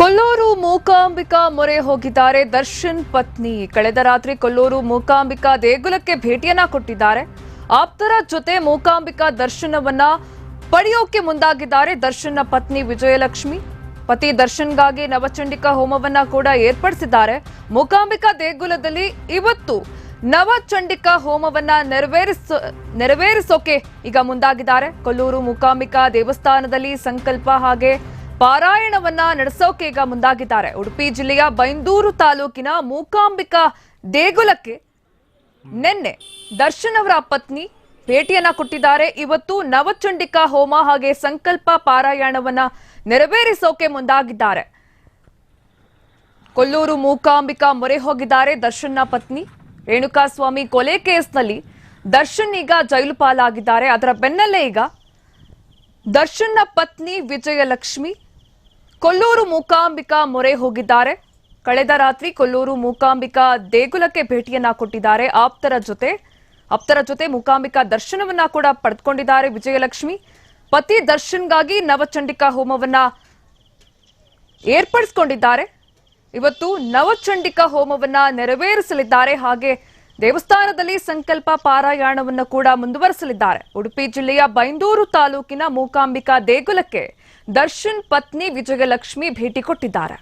ಕೊಲ್ಲೂರು ಮೂಕಾಂಬಿಕಾ ಮೊರೆ ಹೋಗಿದ್ದಾರೆ. ದರ್ಶನ್ ಪತ್ನಿ. ಕಳೆದ ರಾತ್ರಿ ಕೊಲ್ಲೂರು ಮೂಕಾಂಬಿಕಾ ದೇಗುಲಕ್ಕೆ ಭೇಟಿಯನ್ನ ಕೊಟ್ಟಿದ್ದಾರೆ. ಆಪ್ತರ ಜೊತೆ ಮೂಕಾಂಬಿಕಾ ದರ್ಶನವನ್ನ ಪಡೆಯೋಕೆ ಮುಂದಾಗಿದ್ದಾರೆ ದರ್ಶನ್ನ ಪತ್ನಿ ವಿಜಯಲಕ್ಷ್ಮಿ. ಪತಿ ದರ್ಶನ್ಗಾಗಿ ನವಚಂಡಿಕಾ ಹೋಮವನ್ನ ಕೂಡ ಏರ್ಪಡಿಸಿದ್ದಾರೆ. ಮೂಕಾಂಬಿಕಾ ದೇಗುಲದಲ್ಲಿ ಇವತ್ತು ನವಚಂಡಿಕಾ ಹೋಮವನ್ನ ನೆರವೇರಿಸ, ನೆರವೇರಿಸೋಕೆ ಈಗ ಮುಂದಾಗಿದ್ದಾರೆ. ಕೊಲ್ಲೂರು ಮೂಕಾಂಬಿಕಾ ದೇವಸ್ಥಾನದಲ್ಲಿ ಸಂಕಲ್ಪ ಹಾಗೆ ಪಾರಾಯಣವನ್ನ ನಡೆಸೋಕೆ ಈಗ ಮುಂದಾಗಿದ್ದಾರೆ. ಉಡುಪಿ ಜಿಲ್ಲೆಯ ಬೈಂದೂರು ತಾಲೂಕಿನ ಮೂಕಾಂಬಿಕಾ ದೇಗುಲಕ್ಕೆ ನಿನ್ನೆ ದರ್ಶನ್ ಅವರ ಪತ್ನಿ ಭೇಟಿಯನ್ನ ಕೊಟ್ಟಿದ್ದಾರೆ. ಇವತ್ತು ನವಚಂಡಿಕಾ ಹೋಮ ಹಾಗೆ ಸಂಕಲ್ಪ ಪಾರಾಯಣವನ್ನ ನೆರವೇರಿಸೋಕೆ ಮುಂದಾಗಿದ್ದಾರೆ. ಕೊಲ್ಲೂರು ಮೂಕಾಂಬಿಕಾ ಮೊರೆ ಹೋಗಿದ್ದಾರೆ ದರ್ಶನ್ನ ಪತ್ನಿ. ರೇಣುಕಾಸ್ವಾಮಿ ಕೊಲೆ ಕೇಸ್ನಲ್ಲಿ ದರ್ಶನ್ ಈಗ ಜೈಲು ಪಾಲಾಗಿದ್ದಾರೆ. ಅದರ ಬೆನ್ನಲ್ಲೇ ಈಗ ದರ್ಶನ್ನ ಪತ್ನಿ ವಿಜಯಲಕ್ಷ್ಮಿ ಕೊಲ್ಲೂರು ಮೂಕಾಂಬಿಕಾ ಮೊರೆ ಹೋಗಿದ್ದಾರೆ. ಕಳೆದ ರಾತ್ರಿ ಕೊಲ್ಲೂರು ಮೂಕಾಂಬಿಕಾ ದೇಗುಲಕ್ಕೆ ಭೇಟಿಯನ್ನ ಕೊಟ್ಟಿದ್ದಾರೆ. ಆಪ್ತರ ಜೊತೆ ಆಪ್ತರ ಜೊತೆ ಮೂಕಾಂಬಿಕಾ ದರ್ಶನವನ್ನ ಕೂಡ ಪಡೆದುಕೊಂಡಿದ್ದಾರೆ ವಿಜಯಲಕ್ಷ್ಮಿ. ಪತಿ ದರ್ಶನ್ಗಾಗಿ ನವಚಂಡಿಕಾ ಹೋಮವನ್ನ ಏರ್ಪಡಿಸಿಕೊಂಡಿದ್ದಾರೆ. ಇವತ್ತು ನವಚಂಡಿಕಾ ಹೋಮವನ್ನ ನೆರವೇರಿಸಲಿದ್ದಾರೆ. ಹಾಗೆ ದೇವಸ್ಥಾನದಲ್ಲಿ ಸಂಕಲ್ಪ ಪಾರಾಯಣವನ್ನು ಕೂಡ ಮುಂದುವರಿಸಲಿದ್ದಾರೆ. ಉಡುಪಿ ಜಿಲ್ಲೆಯ ಬೈಂದೂರು ತಾಲೂಕಿನ ಮೂಕಾಂಬಿಕಾ ದೇಗುಲಕ್ಕೆ ದರ್ಶನ್ ಪತ್ನಿ ವಿಜಯಲಕ್ಷ್ಮಿ ಭೇಟಿ ಕೊಟ್ಟಿದ್ದಾರೆ.